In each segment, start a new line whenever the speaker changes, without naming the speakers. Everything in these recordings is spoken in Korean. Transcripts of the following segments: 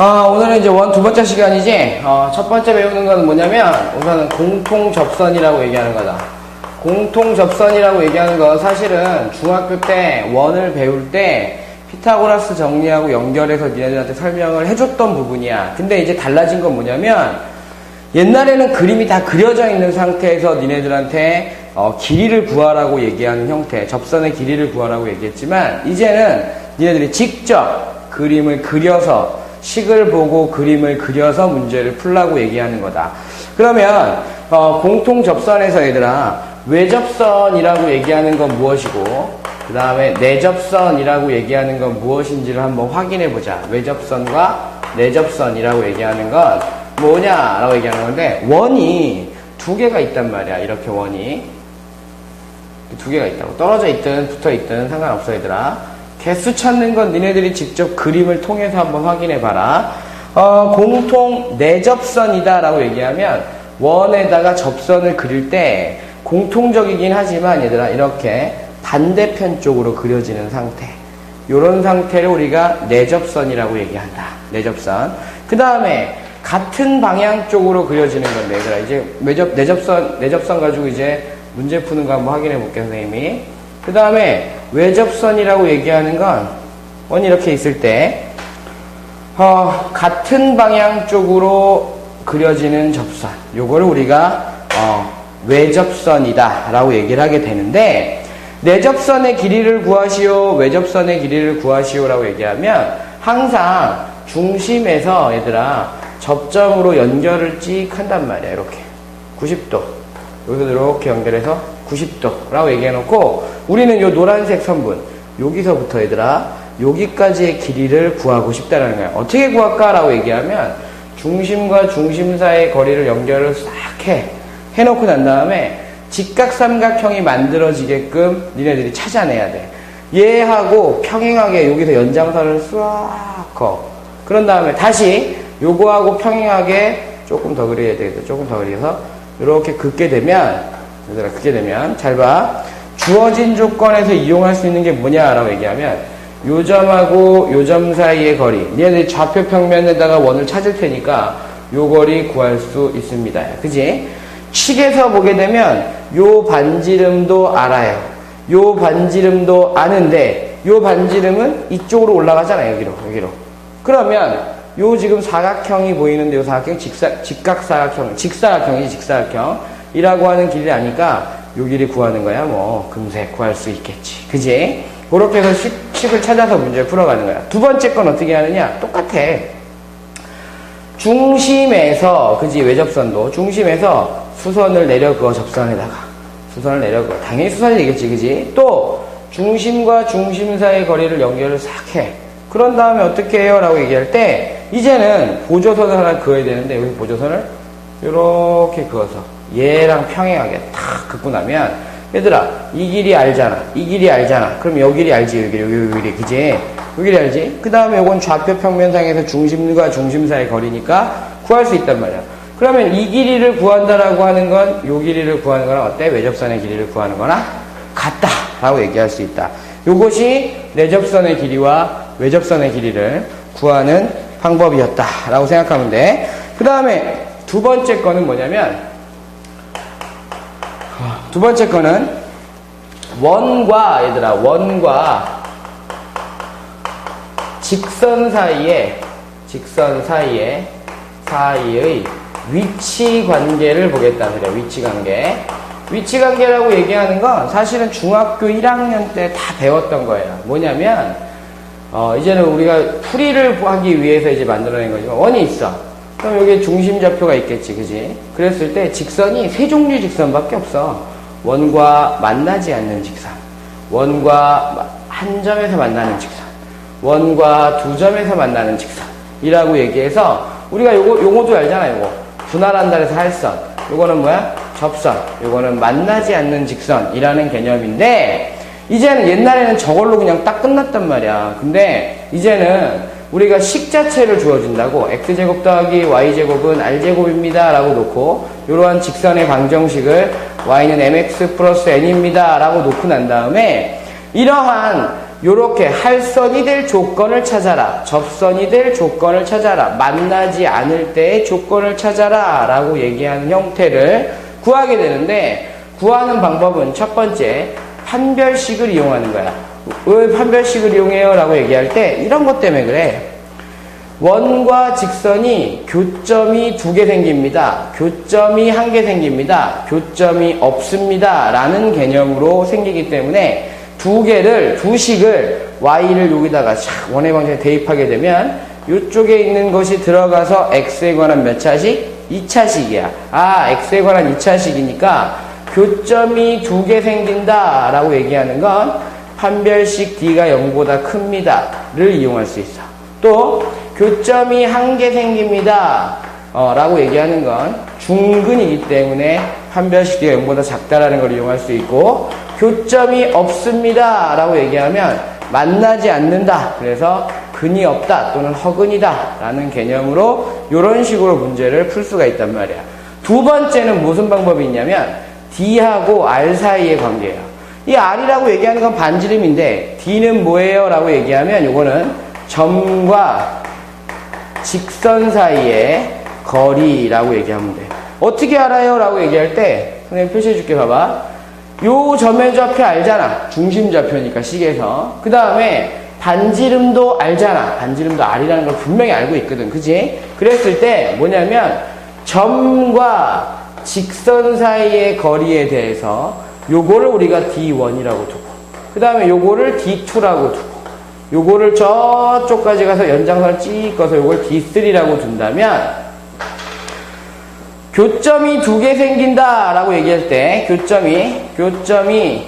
아, 오늘은 이제 원 두 번째 시간이지. 어, 첫 번째 배우는 건 뭐냐면 우선은 공통 접선이라고 얘기하는 거다. 공통 접선이라고 얘기하는 건 사실은 중학교 때 원을 배울 때 피타고라스 정리하고 연결해서 니네들한테 설명을 해줬던 부분이야. 근데 이제 달라진 건 뭐냐면 옛날에는 그림이 다 그려져 있는 상태에서 니네들한테 어, 길이를 구하라고 얘기하는 형태, 접선의 길이를 구하라고 얘기했지만 이제는 니네들이 직접 그림을 그려서 식을 보고 그림을 그려서 문제를 풀라고 얘기하는 거다. 그러면 어, 공통 접선에서 얘들아 외접선이라고 얘기하는 건 무엇이고 그 다음에 내접선이라고 얘기하는 건 무엇인지를 한번 확인해 보자. 외접선과 내접선이라고 얘기하는 건 뭐냐라고 얘기하는 건데 원이 두 개가 있단 말이야. 이렇게 원이 두 개가 있다고 떨어져 있든 붙어 있든 상관없어 얘들아. 개수 찾는 건 니네들이 직접 그림을 통해서 한번 확인해 봐라. 어, 공통 내접선이다 라고 얘기하면 원에다가 접선을 그릴 때 공통적이긴 하지만 얘들아 이렇게 반대편 쪽으로 그려지는 상태. 이런 상태를 우리가 내접선이라고 얘기한다. 내접선. 그 다음에 같은 방향 쪽으로 그려지는 건데 얘들아 이제 내접, 내접선 내접선 가지고 이제 문제 푸는 거 한번 확인해 볼게요 선생님이. 그 다음에 외접선이라고 얘기하는 건 원이 이렇게 있을 때 어, 같은 방향 쪽으로 그려지는 접선. 요거를 우리가 어, 외접선이다 라고 얘기를 하게 되는데 내접선의 길이를 구하시오, 외접선의 길이를 구하시오 라고 얘기하면 항상 중심에서 얘들아 접점으로 연결을 찍 한단 말이야 이렇게 90도 여기서 이렇게 연결해서 90도 라고 얘기해 놓고 우리는 요 노란색 선분 여기서부터 얘들아 여기까지의 길이를 구하고 싶다는 거야 어떻게 구할까 라고 얘기하면 중심과 중심 사이의 거리를 연결을 싹 해 해놓고 난 다음에 직각삼각형이 만들어지게끔 니네들이 찾아내야 돼. 얘하고 평행하게 여기서 연장선을 싹 커. 그런 다음에 다시 요거하고 평행하게 조금 더 그려야 되겠다. 조금 더 그려서 이렇게 긋게 되면 얘들아 긋게 되면 잘 봐. 주어진 조건에서 이용할 수 있는 게 뭐냐라고 얘기하면 요 점하고 요점 사이의 거리. 얘네들이 좌표 평면에다가 원을 찾을 테니까 요 거리 구할 수 있습니다. 그지? 식에서 보게 되면 요 반지름도 알아요. 요 반지름도 아는데 요 반지름은 이쪽으로 올라가잖아요. 여기로 여기로. 그러면 요 지금 사각형이 보이는데 요 사각형 직사, 직각사각형 직사각형이지 직사각형이라고 하는 길이 아니까 요 길이 구하는 거야. 뭐 금세 구할 수 있겠지. 그지? 그렇게 해서 식, 식을 찾아서 문제를 풀어가는 거야. 두 번째 건 어떻게 하느냐? 똑같아. 중심에서 그지 외접선도 중심에서 수선을 내려 그어 접선에다가 수선을 내려 그어 당연히 수선이 되겠지 그지 또 중심과 중심 사이의 거리를 연결을 싹 해 그런 다음에 어떻게 해요 라고 얘기할 때 이제는 보조선을 하나 그어야 되는데 여기 보조선을 이렇게 그어서 얘랑 평행하게 탁 긋고 나면 얘들아 이 길이 알잖아. 이 길이 알잖아. 그럼 요 길이 알지? 여기 여기 여기 그지? 요 길이 알지? 그 다음에 요건 좌표 평면상에서 중심과 중심 사이의 거리니까 구할 수 있단 말이야. 그러면 이 길이를 구한다라고 하는 건 요 길이를 구하는 거랑 어때? 외접선의 길이를 구하는 거랑 같다 라고 얘기할 수 있다. 요것이 내접선의 길이와 외접선의 길이를 구하는 방법이었다라고 생각하면 돼. 그 다음에 두 번째 거는 뭐냐면 두 번째 거는 원과 얘들아 원과 직선 사이에 직선 사이에 사이의 위치 관계를 보겠다 그래 위치 관계 위치 관계라고 얘기하는 건 사실은 중학교 1학년 때 다 배웠던 거예요 뭐냐면 어 이제는 우리가 풀이를 하기 위해서 이제 만들어낸 거지만 원이 있어. 그럼 여기에 중심 좌표가 있겠지 그지? 그랬을 때 직선이 세 종류 직선밖에 없어. 원과 만나지 않는 직선. 원과 한 점에서 만나는 직선. 원과 두 점에서 만나는 직선이라고 얘기해서 우리가 요거 요거도 알잖아요 요거. 분할한다 해서 할선. 요거는 뭐야? 접선. 요거는 만나지 않는 직선이라는 개념인데, 이제는 옛날에는 저걸로 그냥 딱 끝났단 말이야. 근데 이제는 우리가 식 자체를 주어진다고 x제곱 더하기 y제곱은 r제곱입니다 라고 놓고 이러한 직선의 방정식을 y는 mx 플러스 n입니다 라고 놓고 난 다음에 이러한 요렇게 할선이 될 조건을 찾아라. 접선이 될 조건을 찾아라. 만나지 않을 때의 조건을 찾아라. 라고 얘기하는 형태를 구하게 되는데, 구하는 방법은 첫 번째, 판별식을 이용하는 거야. 왜 판별식을 이용해요? 라고 얘기할 때, 이런 것 때문에 그래. 원과 직선이 교점이 두 개 생깁니다. 교점이 한 개 생깁니다. 교점이 없습니다. 라는 개념으로 생기기 때문에 두 개를, 두 식을 y를 여기다가 샥 원의 방정에 대입하게 되면 이쪽에 있는 것이 들어가서 x에 관한 몇 차식? 2차식이야. 아, x에 관한 2차식이니까 교점이 두 개 생긴다 라고 얘기하는 건 판별식 d가 0보다 큽니다. 를 이용할 수 있어. 또 교점이 한 개 생깁니다. 어, 라고 얘기하는 건 중근이기 때문에 판별식 d가 0보다 작다라는 걸 이용할 수 있고 교점이 없습니다. 라고 얘기하면 만나지 않는다. 그래서 근이 없다 또는 허근이다 라는 개념으로 이런 식으로 문제를 풀 수가 있단 말이야. 두 번째는 무슨 방법이 있냐면 D하고 R 사이의 관계예요. 이 R이라고 얘기하는 건 반지름인데 D는 뭐예요? 라고 얘기하면 이거는 점과 직선 사이의 거리라고 얘기하면 돼. 어떻게 알아요? 라고 얘기할 때 선생님 표시해 줄게 봐봐. 요 점의 좌표 알잖아. 중심 좌표니까 식에서. 그 다음에 반지름도 알잖아. 반지름도 R이라는 걸 분명히 알고 있거든. 그지? 그랬을 때 뭐냐면 점과 직선 사이의 거리에 대해서 요거를 우리가 D1이라고 두고 그 다음에 요거를 D2라고 두고 요거를 저쪽까지 가서 연장선을 찍어서 요걸 D3라고 둔다면 교점이 두 개 생긴다 라고 얘기할 때 교점이 교점이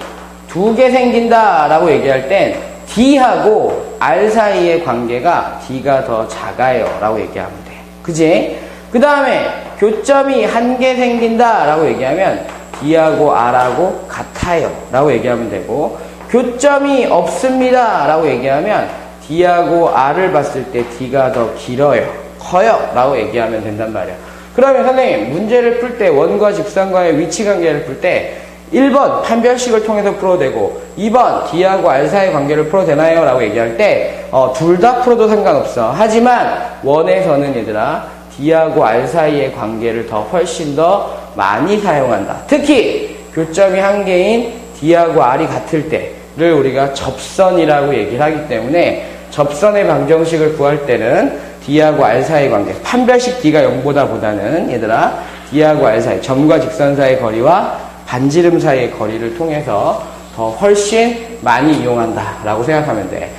두 개 생긴다 라고 얘기할 땐 D하고 R 사이의 관계가 D가 더 작아요 라고 얘기하면 돼 그지? 그 다음에 교점이 한 개 생긴다 라고 얘기하면 D하고 R하고 같아요 라고 얘기하면 되고 교점이 없습니다 라고 얘기하면 D하고 R을 봤을 때 D가 더 길어요 커요 라고 얘기하면 된단 말이야 그러면 선생님 문제를 풀 때 원과 직선과의 위치 관계를 풀 때 1번 판별식을 통해서 풀어도 되고 2번 D하고 R 사이 관계를 풀어도 되나요? 라고 얘기할 때 어, 둘다 풀어도 상관없어 하지만 원에서는 얘들아 D하고 R 사이의 관계를 더 훨씬 더 많이 사용한다. 특히 교점이 한 개인 D하고 R이 같을 때를 우리가 접선이라고 얘기를 하기 때문에 접선의 방정식을 구할 때는 D하고 R 사이의 관계 판별식 D가 0보다 보다는 얘들아 D하고 R 사이 점과 직선 사이의 거리와 반지름 사이의 거리를 통해서 더 훨씬 많이 이용한다 라고 생각하면 돼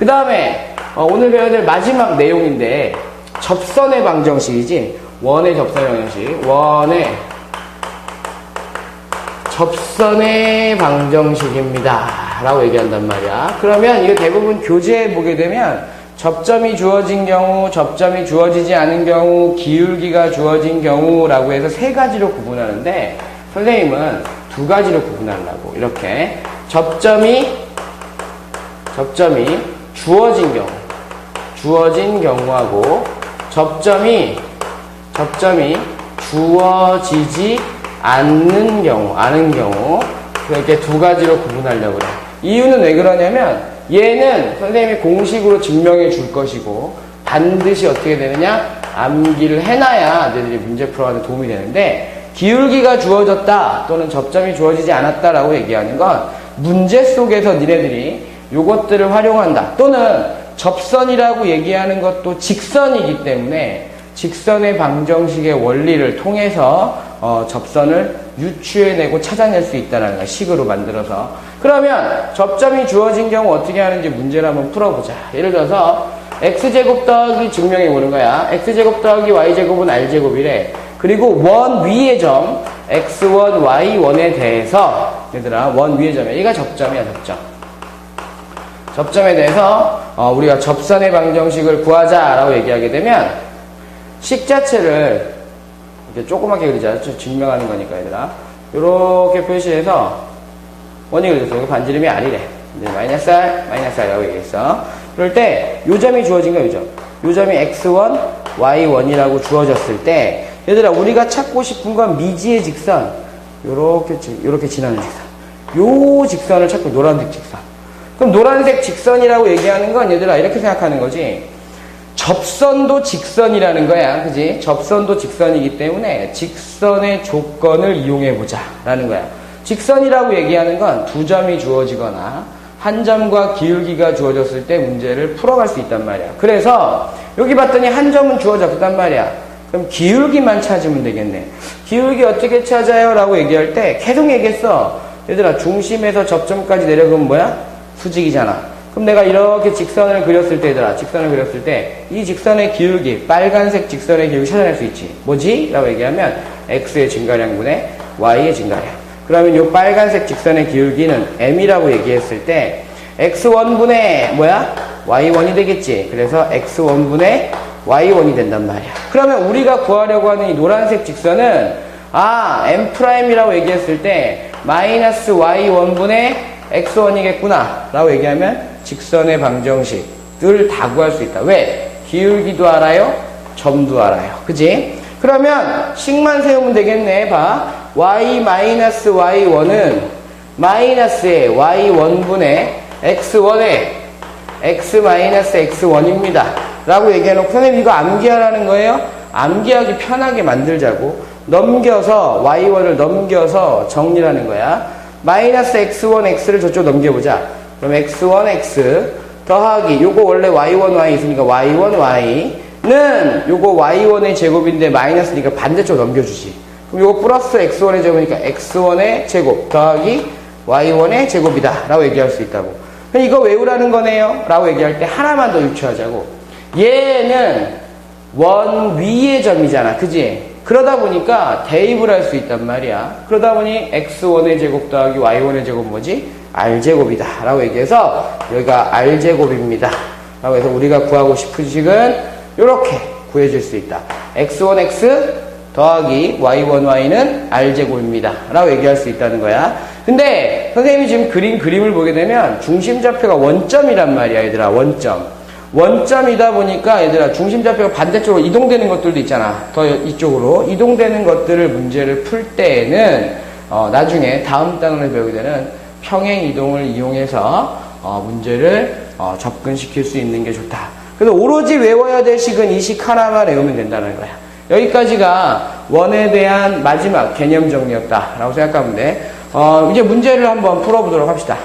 그 다음에 어, 오늘 배워야 될 마지막 내용인데 접선의 방정식이지? 원의 접선의 방정식 원의 접선의 방정식입니다. 라고 얘기한단 말이야. 그러면 이거 대부분 교재에 보게 되면 접점이 주어진 경우, 접점이 주어지지 않은 경우, 기울기가 주어진 경우 라고 해서 세 가지로 구분하는데 선생님은 두 가지로 구분하려고. 이렇게 접점이 접점이 주어진 경우, 주어진 경우하고 접점이 접점이 주어지지 않는 경우, 않은 경우 이렇게 두 가지로 구분하려고 그래. 이유는 왜 그러냐면 얘는 선생님이 공식으로 증명해 줄 것이고 반드시 어떻게 되느냐 암기를 해놔야 너희들이 문제 풀어가는 도움이 되는데 기울기가 주어졌다 또는 접점이 주어지지 않았다라고 얘기하는 건 문제 속에서 니네들이 요것들을 활용한다 또는 접선이라고 얘기하는 것도 직선이기 때문에 직선의 방정식의 원리를 통해서 어, 접선을 유추해내고 찾아낼 수 있다는 거 식으로 만들어서. 그러면 접점이 주어진 경우 어떻게 하는지 문제를 한번 풀어보자. 예를 들어서 x제곱 더하기 증명해 보는 거야. x제곱 더하기 y제곱은 r제곱이래. 그리고 원 위의 점 x1, y1에 대해서 얘들아 원 위의 점이야. 얘가 접점이야 접점. 접점에 대해서 어, 우리가 접선의 방정식을 구하자라고 얘기하게 되면 식 자체를 이렇게 조그맣게 그리자. 증명하는 거니까, 얘들아. 이렇게 표시해서 원이 그려졌어. 이거 반지름이 아니래. 마이너스 R, 마이너스 R이라고 얘기했어. 그럴 때, 요 점이 주어진 거야, 요 점. 요 점이 X1, Y1이라고 주어졌을 때, 얘들아, 우리가 찾고 싶은 건 미지의 직선. 요렇게, 요렇게 지나는 직선. 요 직선을 찾고, 노란색 직선. 그럼 노란색 직선이라고 얘기하는 건 얘들아 이렇게 생각하는 거지. 접선도 직선이라는 거야. 그지? 접선도 직선이기 때문에 직선의 조건을 이용해 보자 라는 거야. 직선이라고 얘기하는 건 두 점이 주어지거나 한 점과 기울기가 주어졌을 때 문제를 풀어갈 수 있단 말이야. 그래서 여기 봤더니 한 점은 주어졌단 말이야. 그럼 기울기만 찾으면 되겠네. 기울기 어떻게 찾아요? 라고 얘기할 때 계속 얘기했어. 얘들아, 중심에서 접점까지 내려가면 뭐야? 수직이잖아. 그럼 내가 이렇게 직선을 그렸을 때, 얘들아, 직선을 그렸을 때, 이 직선의 기울기, 빨간색 직선의 기울기 찾아낼 수 있지. 뭐지? 라고 얘기하면, x의 증가량분의 y의 증가량. 그러면 이 빨간색 직선의 기울기는 m이라고 얘기했을 때, x1분의 뭐야? y1이 되겠지. 그래서 x1분의 y1이 된단 말이야. 그러면 우리가 구하려고 하는 이 노란색 직선은 아 m'이라고 얘기했을 때 마이너스 y1분의 x1이겠구나 라고 얘기하면 직선의 방정식을 다 구할 수 있다. 왜? 기울기도 알아요. 점도 알아요. 그지? 그러면 식만 세우면 되겠네. 봐. y 마이너스 y1은 마이너스의 y1분의 x1의 x 마이너스 x1입니다. 라고 얘기해놓고 선생님 이거 암기하라는 거예요? 암기하기 편하게 만들자고 넘겨서 y1을 넘겨서 정리하는 거야. 마이너스 x1 x를 저쪽 넘겨보자. 그럼 x1 x 더하기 요거 원래 y1 y 있으니까 y1 y는 요거 y1의 제곱인데 마이너스니까 반대쪽 넘겨주지. 그럼 요거 플러스 x1의 제곱이니까 x1의 제곱 더하기 y1의 제곱이다 라고 얘기할 수 있다고. 이거 외우라는 거네요 라고 얘기할 때 하나만 더 유추하자고. 얘는 원 위의 점이잖아. 그지? 그러다 보니까 대입을 할 수 있단 말이야. 그러다 보니 x1의 제곱 더하기 y1의 제곱 뭐지? r제곱이다. 라고 얘기해서 여기가 r제곱입니다. 라고 해서 우리가 구하고 싶은 식은 이렇게 구해줄 수 있다. x1x 더하기 y1y는 r제곱입니다. 라고 얘기할 수 있다는 거야. 근데 선생님이 지금 그린 그림을 보게 되면 중심 좌표가 원점이란 말이야. 얘들아 원점. 원점이다 보니까 얘들아 중심 좌표가 반대쪽으로 이동되는 것들도 있잖아. 더 이쪽으로 이동되는 것들을 문제를 풀 때에는 어, 나중에 다음 단원을 배우게 되는 평행 이동을 이용해서 어, 문제를 어, 접근시킬 수 있는 게 좋다. 그래서 오로지 외워야 될 식은 이 식 하나만 외우면 된다는 거야. 여기까지가 원에 대한 마지막 개념 정리였다라고 생각하면 돼. 어, 이제 문제를 한번 풀어보도록 합시다.